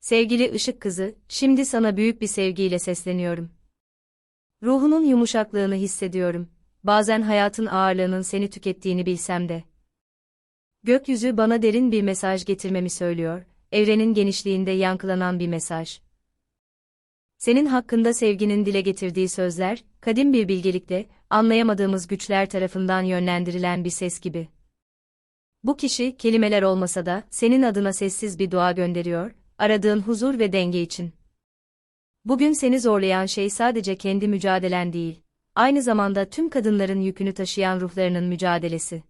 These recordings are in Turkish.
Sevgili ışık kızı, şimdi sana büyük bir sevgiyle sesleniyorum. Ruhunun yumuşaklığını hissediyorum. Bazen hayatın ağırlığının seni tükettiğini bilsem de. Gökyüzü bana derin bir mesaj getirmemi söylüyor, evrenin genişliğinde yankılanan bir mesaj. Senin hakkında sevginin dile getirdiği sözler, kadim bir bilgelikle, anlayamadığımız güçler tarafından yönlendirilen bir ses gibi. Bu kişi, kelimeler olmasa da, senin adına sessiz bir dua gönderiyor, aradığın huzur ve denge için. Bugün seni zorlayan şey sadece kendi mücadelen değil, aynı zamanda tüm kadınların yükünü taşıyan ruhlarının mücadelesi.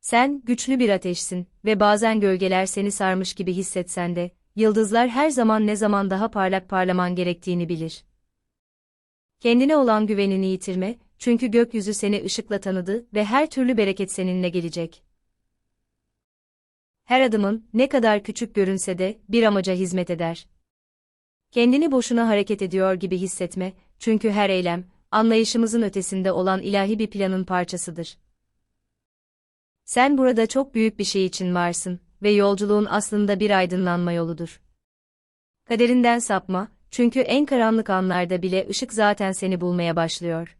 Sen, güçlü bir ateşsin ve bazen gölgeler seni sarmış gibi hissetsen de, yıldızlar her zaman ne zaman daha parlak parlaman gerektiğini bilir. Kendine olan güvenini yitirme, çünkü gökyüzü seni ışıkla tanıdı ve her türlü bereket seninle gelecek. Her adımın, ne kadar küçük görünse de, bir amaca hizmet eder. Kendini boşuna hareket ediyor gibi hissetme, çünkü her eylem, anlayışımızın ötesinde olan ilahi bir planın parçasıdır. Sen burada çok büyük bir şey için varsın ve yolculuğun aslında bir aydınlanma yoludur. Kaderinden sapma, çünkü en karanlık anlarda bile ışık zaten seni bulmaya başlıyor.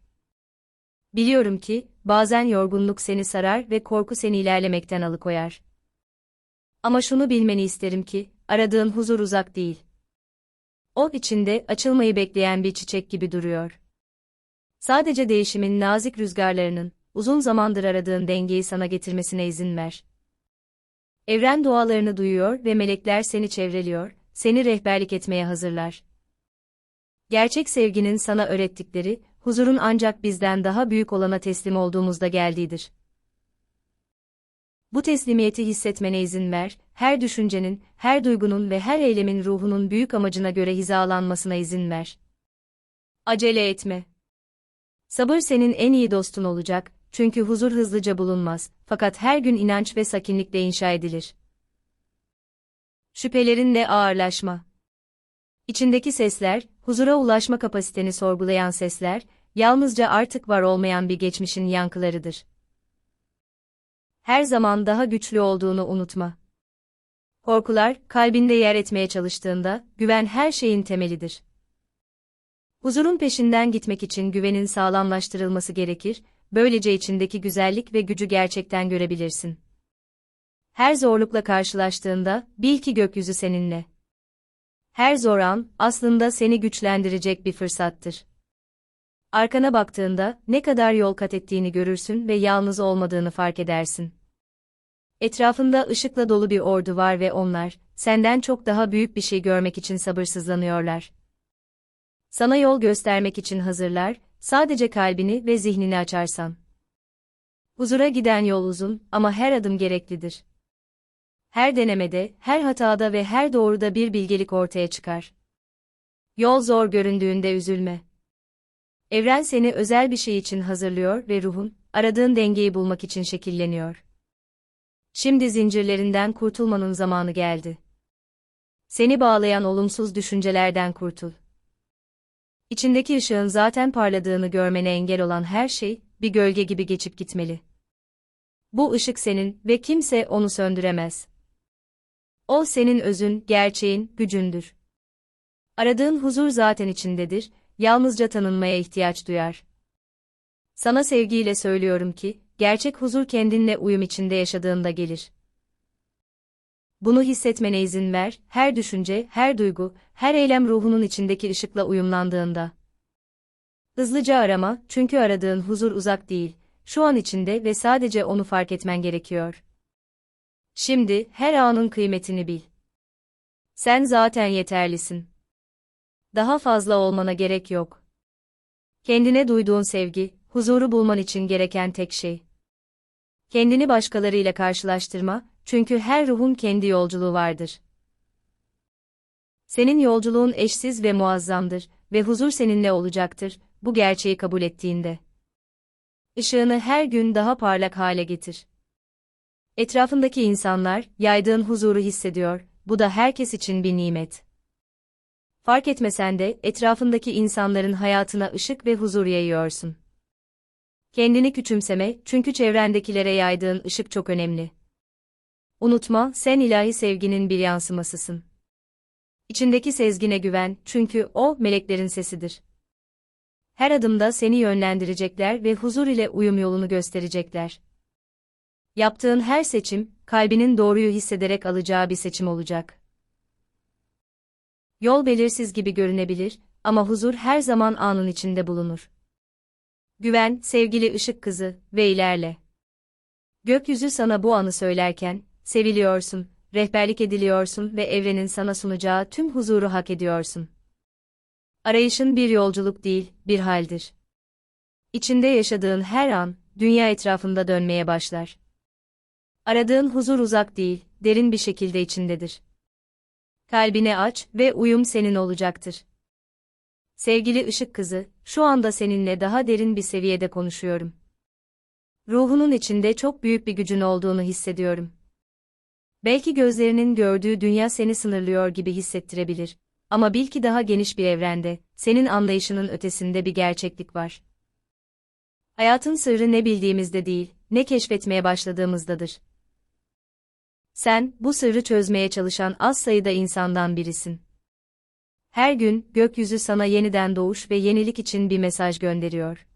Biliyorum ki, bazen yorgunluk seni sarar ve korku seni ilerlemekten alıkoyar. Ama şunu bilmeni isterim ki, aradığın huzur uzak değil. O içinde açılmayı bekleyen bir çiçek gibi duruyor. Sadece değişimin nazik rüzgarlarının, uzun zamandır aradığın dengeyi sana getirmesine izin ver. Evren dualarını duyuyor ve melekler seni çevreliyor, seni rehberlik etmeye hazırlar. Gerçek sevginin sana öğrettikleri, huzurun ancak bizden daha büyük olana teslim olduğumuzda geldiğidir. Bu teslimiyeti hissetmene izin ver, her düşüncenin, her duygunun ve her eylemin ruhunun büyük amacına göre hizalanmasına izin ver. Acele etme. Sabır senin en iyi dostun olacak, çünkü huzur hızlıca bulunmaz, fakat her gün inanç ve sakinlikle inşa edilir. Şüphelerinle ağırlaşma. İçindeki sesler, huzura ulaşma kapasiteni sorgulayan sesler, yalnızca artık var olmayan bir geçmişin yankılarıdır. Her zaman daha güçlü olduğunu unutma. Korkular, kalbinde yer etmeye çalıştığında, güven her şeyin temelidir. Huzurun peşinden gitmek için güvenin sağlamlaştırılması gerekir, böylece içindeki güzellik ve gücü gerçekten görebilirsin. Her zorlukla karşılaştığında, bil ki gökyüzü seninle. Her zor an, aslında seni güçlendirecek bir fırsattır. Arkana baktığında, ne kadar yol kat ettiğini görürsün ve yalnız olmadığını fark edersin. Etrafında ışıkla dolu bir ordu var ve onlar, senden çok daha büyük bir şey görmek için sabırsızlanıyorlar. Sana yol göstermek için hazırlar, sadece kalbini ve zihnini açarsan. Huzura giden yol uzun ama her adım gereklidir. Her denemede, her hatada ve her doğruda bir bilgelik ortaya çıkar. Yol zor göründüğünde üzülme. Evren seni özel bir şey için hazırlıyor ve ruhun, aradığın dengeyi bulmak için şekilleniyor. Şimdi zincirlerinden kurtulmanın zamanı geldi. Seni bağlayan olumsuz düşüncelerden kurtul. İçindeki ışığın zaten parladığını görmene engel olan her şey, bir gölge gibi geçip gitmeli. Bu ışık senin ve kimse onu söndüremez. O senin özün, gerçeğin, gücündür. Aradığın huzur zaten içindedir, yalnızca tanınmaya ihtiyaç duyar. Sana sevgiyle söylüyorum ki, gerçek huzur kendinle uyum içinde yaşadığında gelir. Bunu hissetmene izin ver, her düşünce, her duygu, her eylem ruhunun içindeki ışıkla uyumlandığında. Hızlıca arama, çünkü aradığın huzur uzak değil, şu an içinde ve sadece onu fark etmen gerekiyor. Şimdi, her anın kıymetini bil. Sen zaten yeterlisin. Daha fazla olmana gerek yok. Kendine duyduğun sevgi, huzuru bulman için gereken tek şey. Kendini başkalarıyla karşılaştırma, çünkü her ruhun kendi yolculuğu vardır. Senin yolculuğun eşsiz ve muazzamdır ve huzur seninle olacaktır, bu gerçeği kabul ettiğinde. Işığını her gün daha parlak hale getir. Etrafındaki insanlar, yaydığın huzuru hissediyor, bu da herkes için bir nimet. Fark etmesen de, etrafındaki insanların hayatına ışık ve huzur yayıyorsun. Kendini küçümseme, çünkü çevrendekilere yaydığın ışık çok önemli. Unutma, sen ilahi sevginin bir yansımasısın. İçindeki sezgine güven, çünkü o, meleklerin sesidir. Her adımda seni yönlendirecekler ve huzur ile uyum yolunu gösterecekler. Yaptığın her seçim, kalbinin doğruyu hissederek alacağı bir seçim olacak. Yol belirsiz gibi görünebilir ama huzur her zaman anın içinde bulunur. Güven, sevgili ışık kızı ve ilerle. Gökyüzü sana bu anı söylerken, seviliyorsun, rehberlik ediliyorsun ve evrenin sana sunacağı tüm huzuru hak ediyorsun. Arayışın bir yolculuk değil, bir haldir. İçinde yaşadığın her an, dünya etrafında dönmeye başlar. Aradığın huzur uzak değil, derin bir şekilde içindedir. Kalbini aç ve uyum senin olacaktır. Sevgili ışık kızı, şu anda seninle daha derin bir seviyede konuşuyorum. Ruhunun içinde çok büyük bir gücün olduğunu hissediyorum. Belki gözlerinin gördüğü dünya seni sınırlıyor gibi hissettirebilir. Ama bil ki daha geniş bir evrende, senin anlayışının ötesinde bir gerçeklik var. Hayatın sırrı ne bildiğimizde değil, ne keşfetmeye başladığımızdadır. Sen, bu sırrı çözmeye çalışan az sayıda insandan birisin. Her gün, gökyüzü sana yeniden doğuş ve yenilik için bir mesaj gönderiyor.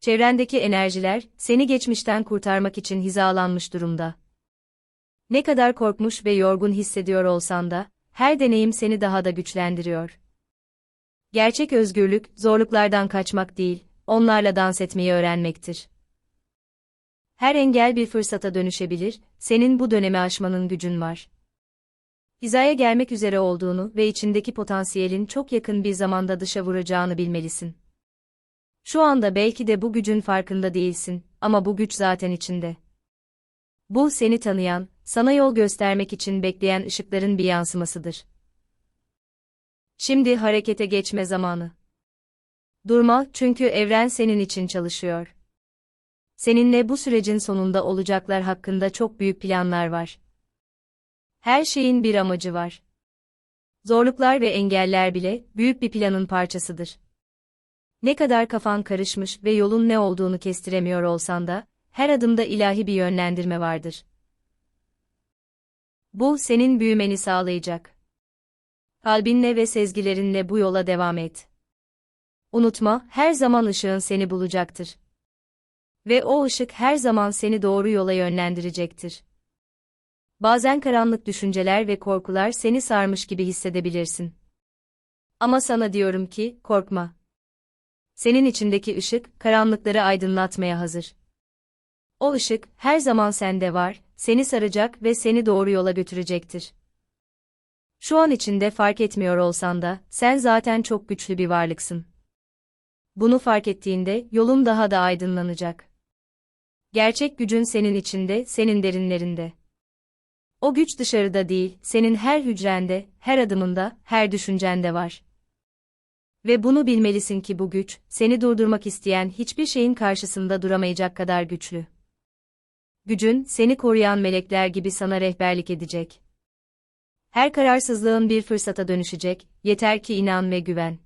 Çevrendeki enerjiler, seni geçmişten kurtarmak için hizalanmış durumda. Ne kadar korkmuş ve yorgun hissediyor olsan da, her deneyim seni daha da güçlendiriyor. Gerçek özgürlük, zorluklardan kaçmak değil, onlarla dans etmeyi öğrenmektir. Her engel bir fırsata dönüşebilir, senin bu dönemi aşmanın gücün var. Hizaya gelmek üzere olduğunu ve içindeki potansiyelin çok yakın bir zamanda dışa vuracağını bilmelisin. Şu anda belki de bu gücün farkında değilsin ama bu güç zaten içinde. Bu seni tanıyan, sana yol göstermek için bekleyen ışıkların bir yansımasıdır. Şimdi harekete geçme zamanı. Durma çünkü evren senin için çalışıyor. Seninle bu sürecin sonunda olacaklar hakkında çok büyük planlar var. Her şeyin bir amacı var. Zorluklar ve engeller bile büyük bir planın parçasıdır. Ne kadar kafan karışmış ve yolun ne olduğunu kestiremiyor olsan da, her adımda ilahi bir yönlendirme vardır. Bu senin büyümeni sağlayacak. Kalbinle ve sezgilerinle bu yola devam et. Unutma, her zaman ışığın seni bulacaktır. Ve o ışık her zaman seni doğru yola yönlendirecektir. Bazen karanlık düşünceler ve korkular seni sarmış gibi hissedebilirsin. Ama sana diyorum ki, korkma. Senin içindeki ışık, karanlıkları aydınlatmaya hazır. O ışık, her zaman sende var, seni saracak ve seni doğru yola götürecektir. Şu an içinde fark etmiyor olsan da, sen zaten çok güçlü bir varlıksın. Bunu fark ettiğinde, yolun daha da aydınlanacak. Gerçek gücün senin içinde, senin derinlerinde. O güç dışarıda değil, senin her hücrende, her adımında, her düşüncende var. Ve bunu bilmelisin ki bu güç, seni durdurmak isteyen hiçbir şeyin karşısında duramayacak kadar güçlü. Gücün, seni koruyan melekler gibi sana rehberlik edecek. Her kararsızlığın bir fırsata dönüşecek, yeter ki inan ve güven.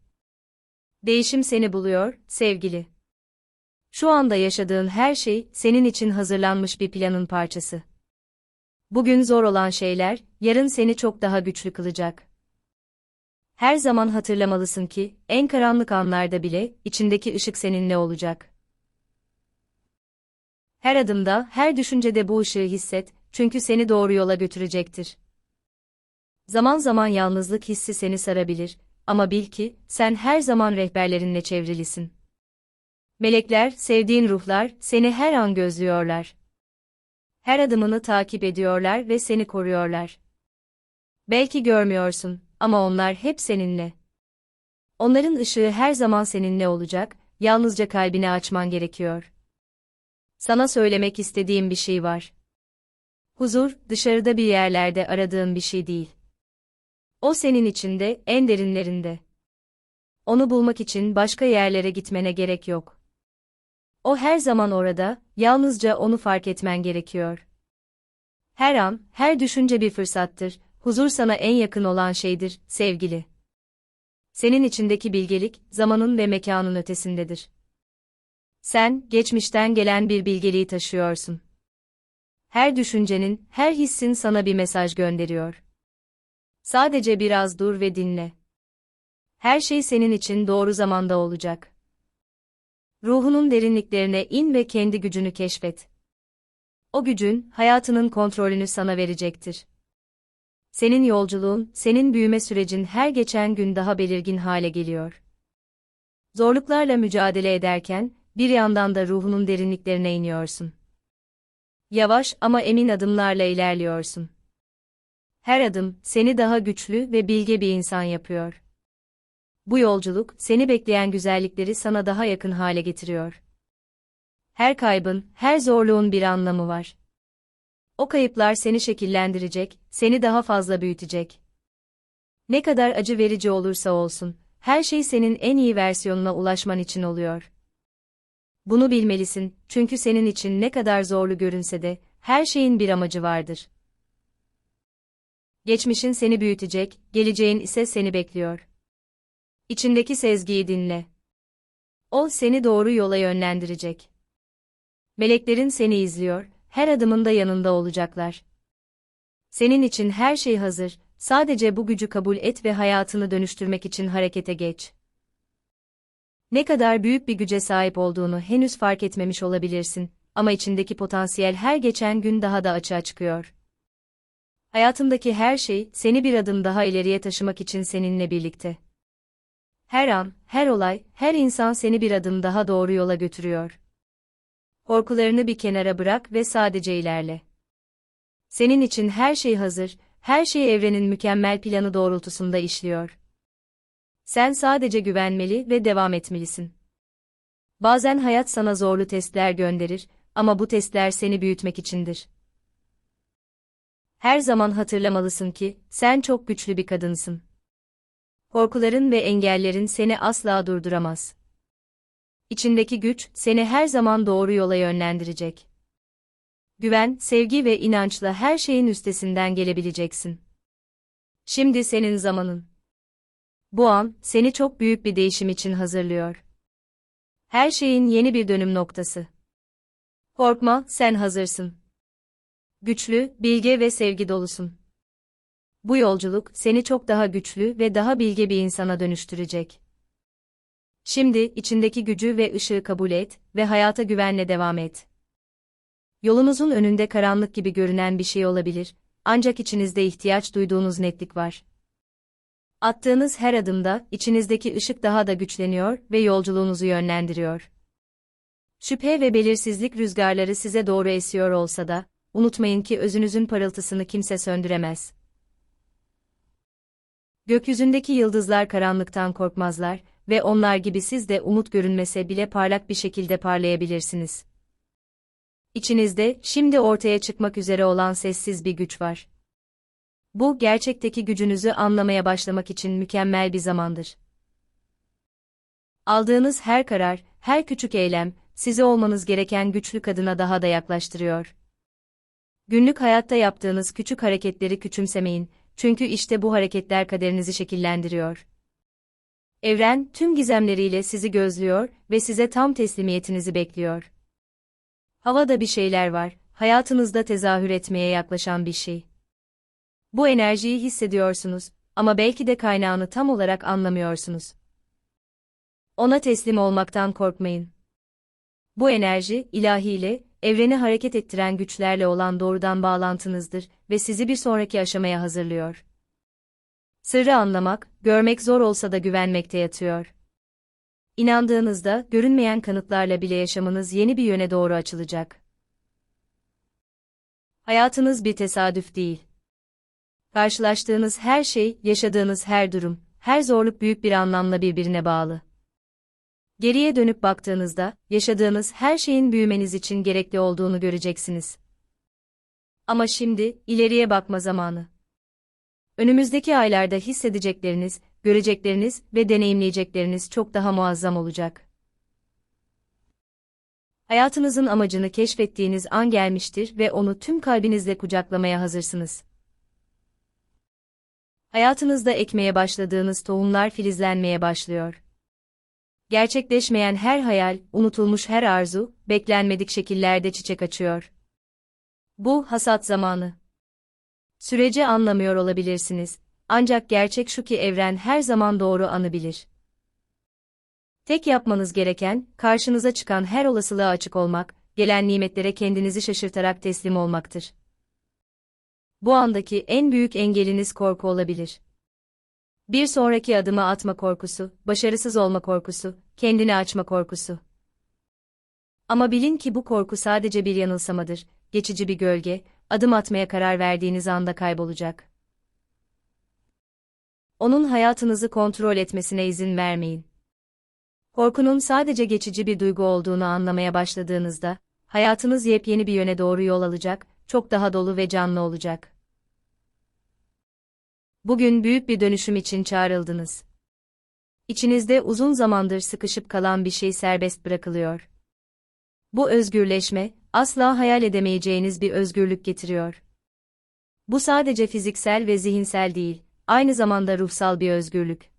Değişim seni buluyor, sevgili. Şu anda yaşadığın her şey, senin için hazırlanmış bir planın parçası. Bugün zor olan şeyler, yarın seni çok daha güçlü kılacak. Her zaman hatırlamalısın ki, en karanlık anlarda bile, içindeki ışık seninle olacak. Her adımda, her düşüncede bu ışığı hisset, çünkü seni doğru yola götürecektir. Zaman zaman yalnızlık hissi seni sarabilir, ama bil ki, sen her zaman rehberlerinle çevrilisin. Melekler, sevdiğin ruhlar, seni her an gözlüyorlar. Her adımını takip ediyorlar ve seni koruyorlar. Belki görmüyorsun, ama onlar hep seninle. Onların ışığı her zaman seninle olacak, yalnızca kalbini açman gerekiyor. Sana söylemek istediğim bir şey var. Huzur, dışarıda bir yerlerde aradığın bir şey değil. O senin içinde, en derinlerinde. Onu bulmak için başka yerlere gitmene gerek yok. O her zaman orada, yalnızca onu fark etmen gerekiyor. Her an, her düşünce bir fırsattır, huzur sana en yakın olan şeydir, sevgili. Senin içindeki bilgelik, zamanın ve mekanın ötesindedir. Sen, geçmişten gelen bir bilgeliği taşıyorsun. Her düşüncenin, her hissin sana bir mesaj gönderiyor. Sadece biraz dur ve dinle. Her şey senin için doğru zamanda olacak. Ruhunun derinliklerine in ve kendi gücünü keşfet. O gücün, hayatının kontrolünü sana verecektir. Senin yolculuğun, senin büyüme sürecin her geçen gün daha belirgin hale geliyor. Zorluklarla mücadele ederken, bir yandan da ruhunun derinliklerine iniyorsun. Yavaş ama emin adımlarla ilerliyorsun. Her adım, seni daha güçlü ve bilge bir insan yapıyor. Bu yolculuk, seni bekleyen güzellikleri sana daha yakın hale getiriyor. Her kaybın, her zorluğun bir anlamı var. O kayıplar seni şekillendirecek, seni daha fazla büyütecek. Ne kadar acı verici olursa olsun, her şey senin en iyi versiyonuna ulaşman için oluyor. Bunu bilmelisin, çünkü senin için ne kadar zorlu görünse de, her şeyin bir amacı vardır. Geçmişin seni büyütecek, geleceğin ise seni bekliyor. İçindeki sezgiyi dinle. O seni doğru yola yönlendirecek. Meleklerin seni izliyor, her adımında yanında olacaklar. Senin için her şey hazır, sadece bu gücü kabul et ve hayatını dönüştürmek için harekete geç. Ne kadar büyük bir güce sahip olduğunu henüz fark etmemiş olabilirsin ama içindeki potansiyel her geçen gün daha da açığa çıkıyor. Hayatındaki her şey seni bir adım daha ileriye taşımak için seninle birlikte. Her an, her olay, her insan seni bir adım daha doğru yola götürüyor. Korkularını bir kenara bırak ve sadece ilerle. Senin için her şey hazır, her şey evrenin mükemmel planı doğrultusunda işliyor. Sen sadece güvenmeli ve devam etmelisin. Bazen hayat sana zorlu testler gönderir ama bu testler seni büyütmek içindir. Her zaman hatırlamalısın ki sen çok güçlü bir kadınsın. Korkuların ve engellerin seni asla durduramaz. İçindeki güç seni her zaman doğru yola yönlendirecek. Güven, sevgi ve inançla her şeyin üstesinden gelebileceksin. Şimdi senin zamanın. Bu an seni çok büyük bir değişim için hazırlıyor. Her şeyin yeni bir dönüm noktası. Korkma, sen hazırsın. Güçlü, bilge ve sevgi dolusun. Bu yolculuk seni çok daha güçlü ve daha bilge bir insana dönüştürecek. Şimdi içindeki gücü ve ışığı kabul et ve hayata güvenle devam et. Yolunuzun önünde karanlık gibi görünen bir şey olabilir, ancak içinizde ihtiyaç duyduğunuz netlik var. Attığınız her adımda içinizdeki ışık daha da güçleniyor ve yolculuğunuzu yönlendiriyor. Şüphe ve belirsizlik rüzgarları size doğru esiyor olsa da, unutmayın ki özünüzün parıltısını kimse söndüremez. Gökyüzündeki yıldızlar karanlıktan korkmazlar ve onlar gibi siz de umut görünmese bile parlak bir şekilde parlayabilirsiniz. İçinizde şimdi ortaya çıkmak üzere olan sessiz bir güç var. Bu gerçekteki gücünüzü anlamaya başlamak için mükemmel bir zamandır. Aldığınız her karar, her küçük eylem, sizi olmanız gereken güçlü kadına daha da yaklaştırıyor. Günlük hayatta yaptığınız küçük hareketleri küçümsemeyin, çünkü işte bu hareketler kaderinizi şekillendiriyor. Evren, tüm gizemleriyle sizi gözlüyor ve size tam teslimiyetinizi bekliyor. Havada bir şeyler var, hayatınızda tezahür etmeye yaklaşan bir şey. Bu enerjiyi hissediyorsunuz ama belki de kaynağını tam olarak anlamıyorsunuz. Ona teslim olmaktan korkmayın. Bu enerji, ilahiyle, evreni hareket ettiren güçlerle olan doğrudan bağlantınızdır ve sizi bir sonraki aşamaya hazırlıyor. Sırrı anlamak, görmek zor olsa da güvenmekte yatıyor. İnandığınızda, görünmeyen kanıtlarla bile yaşamınız yeni bir yöne doğru açılacak. Hayatınız bir tesadüf değil. Karşılaştığınız her şey, yaşadığınız her durum, her zorluk büyük bir anlamla birbirine bağlı. Geriye dönüp baktığınızda, yaşadığınız her şeyin büyümeniz için gerekli olduğunu göreceksiniz. Ama şimdi, ileriye bakma zamanı. Önümüzdeki aylarda hissedecekleriniz, görecekleriniz ve deneyimleyecekleriniz çok daha muazzam olacak. Hayatınızın amacını keşfettiğiniz an gelmiştir ve onu tüm kalbinizle kucaklamaya hazırsınız. Hayatınızda ekmeye başladığınız tohumlar filizlenmeye başlıyor. Gerçekleşmeyen her hayal, unutulmuş her arzu, beklenmedik şekillerde çiçek açıyor. Bu hasat zamanı. Süreci anlamıyor olabilirsiniz Ancak gerçek şu ki evren her zaman doğru anı bilir. Tek yapmanız gereken, karşınıza çıkan her olasılığa açık olmak, gelen nimetlere kendinizi şaşırtarak teslim olmaktır. Bu andaki en büyük engeliniz korku olabilir. Bir sonraki adımı atma korkusu, başarısız olma korkusu, kendini açma korkusu. Ama bilin ki bu korku sadece bir yanılsamadır, geçici bir gölge, adım atmaya karar verdiğiniz anda kaybolacak. Onun hayatınızı kontrol etmesine izin vermeyin. Korkunun sadece geçici bir duygu olduğunu anlamaya başladığınızda, hayatınız yepyeni bir yöne doğru yol alacak, çok daha dolu ve canlı olacak. Bugün büyük bir dönüşüm için çağrıldınız. İçinizde uzun zamandır sıkışıp kalan bir şey serbest bırakılıyor. Bu özgürleşme, asla hayal edemeyeceğiniz bir özgürlük getiriyor. Bu sadece fiziksel ve zihinsel değil, aynı zamanda ruhsal bir özgürlük.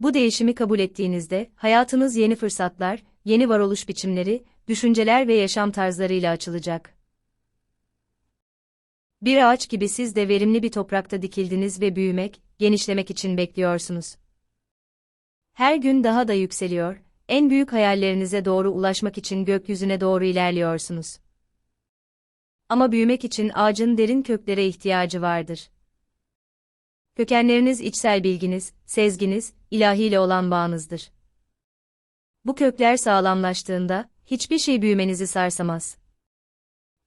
Bu değişimi kabul ettiğinizde, hayatınız yeni fırsatlar, yeni varoluş biçimleri, düşünceler ve yaşam tarzlarıyla açılacak. Bir ağaç gibi siz de verimli bir toprakta dikildiniz ve büyümek, genişlemek için bekliyorsunuz. Her gün daha da yükseliyor, en büyük hayallerinize doğru ulaşmak için gökyüzüne doğru ilerliyorsunuz. Ama büyümek için ağacın derin köklere ihtiyacı vardır. Kökenleriniz içsel bilginiz, sezginiz, ilahiyle olan bağınızdır. Bu kökler sağlamlaştığında, hiçbir şey büyümenizi sarsamaz.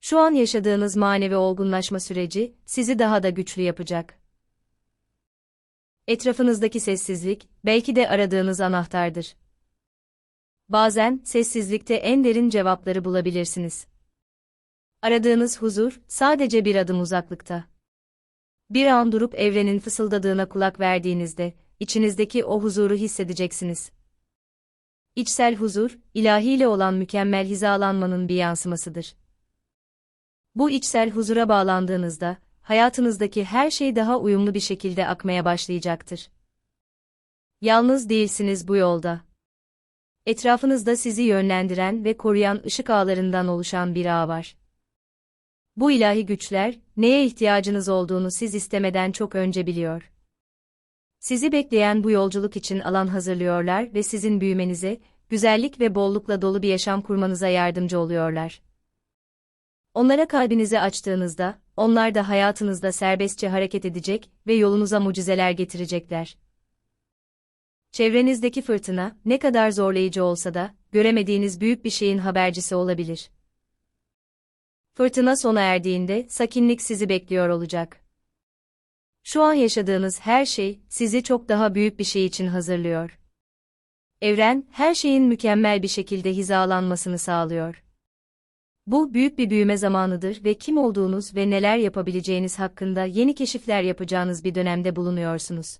Şu an yaşadığınız manevi olgunlaşma süreci, sizi daha da güçlü yapacak. Etrafınızdaki sessizlik, belki de aradığınız anahtardır. Bazen, sessizlikte en derin cevapları bulabilirsiniz. Aradığınız huzur, sadece bir adım uzaklıkta. Bir an durup evrenin fısıldadığına kulak verdiğinizde, içinizdeki o huzuru hissedeceksiniz. İçsel huzur, ilahiyle olan mükemmel hizalanmanın bir yansımasıdır. Bu içsel huzura bağlandığınızda, hayatınızdaki her şey daha uyumlu bir şekilde akmaya başlayacaktır. Yalnız değilsiniz bu yolda. Etrafınızda sizi yönlendiren ve koruyan ışık ağlarından oluşan bir ağ var. Bu ilahi güçler, neye ihtiyacınız olduğunu siz istemeden çok önce biliyor. Sizi bekleyen bu yolculuk için alan hazırlıyorlar ve sizin büyümenize, güzellik ve bollukla dolu bir yaşam kurmanıza yardımcı oluyorlar. Onlara kalbinizi açtığınızda, onlar da hayatınızda serbestçe hareket edecek ve yolunuza mucizeler getirecekler. Çevrenizdeki fırtına, ne kadar zorlayıcı olsa da, göremediğiniz büyük bir şeyin habercisi olabilir. Fırtına sona erdiğinde, sakinlik sizi bekliyor olacak. Şu an yaşadığınız her şey, sizi çok daha büyük bir şey için hazırlıyor. Evren, her şeyin mükemmel bir şekilde hizalanmasını sağlıyor. Bu, büyük bir büyüme zamanıdır ve kim olduğunuz ve neler yapabileceğiniz hakkında yeni keşifler yapacağınız bir dönemde bulunuyorsunuz.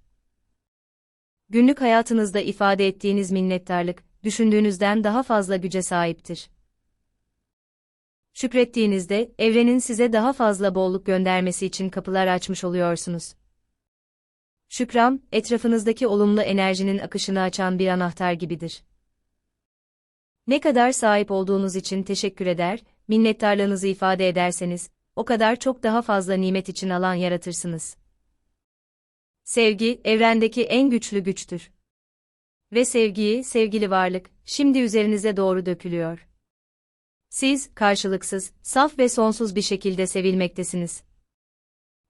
Günlük hayatınızda ifade ettiğiniz minnettarlık, düşündüğünüzden daha fazla güce sahiptir. Şükrettiğinizde, evrenin size daha fazla bolluk göndermesi için kapılar açmış oluyorsunuz. Şükran, etrafınızdaki olumlu enerjinin akışını açan bir anahtar gibidir. Ne kadar sahip olduğunuz için teşekkür eder, minnettarlığınızı ifade ederseniz, o kadar çok daha fazla nimet için alan yaratırsınız. Sevgi, evrendeki en güçlü güçtür. Ve sevgiyi, sevgili varlık, şimdi üzerinize doğru dökülüyor. Siz, karşılıksız, saf ve sonsuz bir şekilde sevilmektesiniz.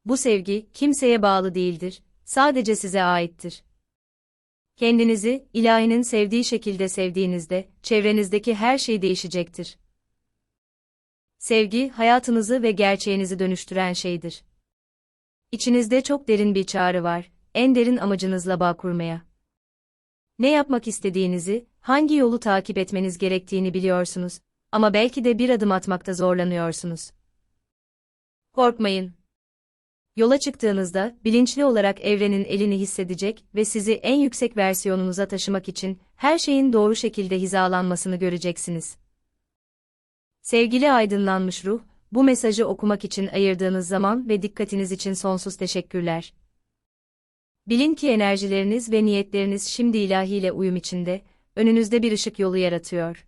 Bu sevgi, kimseye bağlı değildir, sadece size aittir. Kendinizi, ilahinin sevdiği şekilde sevdiğinizde, çevrenizdeki her şey değişecektir. Sevgi, hayatınızı ve gerçeğinizi dönüştüren şeydir. İçinizde çok derin bir çağrı var, en derin amacınızla bağ kurmaya. Ne yapmak istediğinizi, hangi yolu takip etmeniz gerektiğini biliyorsunuz ama belki de bir adım atmakta zorlanıyorsunuz. Korkmayın. Yola çıktığınızda bilinçli olarak evrenin elini hissedecek ve sizi en yüksek versiyonunuza taşımak için her şeyin doğru şekilde hizalanmasını göreceksiniz. Sevgili aydınlanmış ruh, bu mesajı okumak için ayırdığınız zaman ve dikkatiniz için sonsuz teşekkürler. Bilin ki enerjileriniz ve niyetleriniz şimdi ilahiyle uyum içinde, önünüzde bir ışık yolu yaratıyor.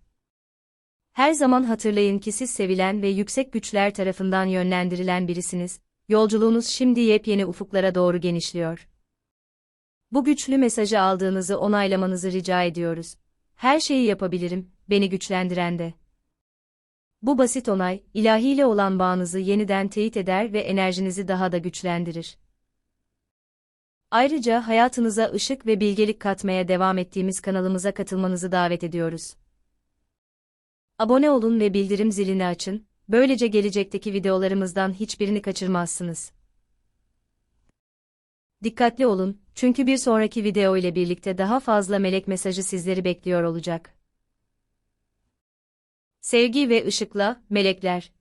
Her zaman hatırlayın ki siz sevilen ve yüksek güçler tarafından yönlendirilen birisiniz, yolculuğunuz şimdi yepyeni ufuklara doğru genişliyor. Bu güçlü mesajı aldığınızı onaylamanızı rica ediyoruz. Her şeyi yapabilirim, beni güçlendiren de. Bu basit onay, ilahiyle olan bağınızı yeniden teyit eder ve enerjinizi daha da güçlendirir. Ayrıca hayatınıza ışık ve bilgelik katmaya devam ettiğimiz kanalımıza katılmanızı davet ediyoruz. Abone olun ve bildirim zilini açın, böylece gelecekteki videolarımızdan hiçbirini kaçırmazsınız. Dikkatli olun, çünkü bir sonraki video ile birlikte daha fazla melek mesajı sizleri bekliyor olacak. Sevgi ve ışıkla, melekler.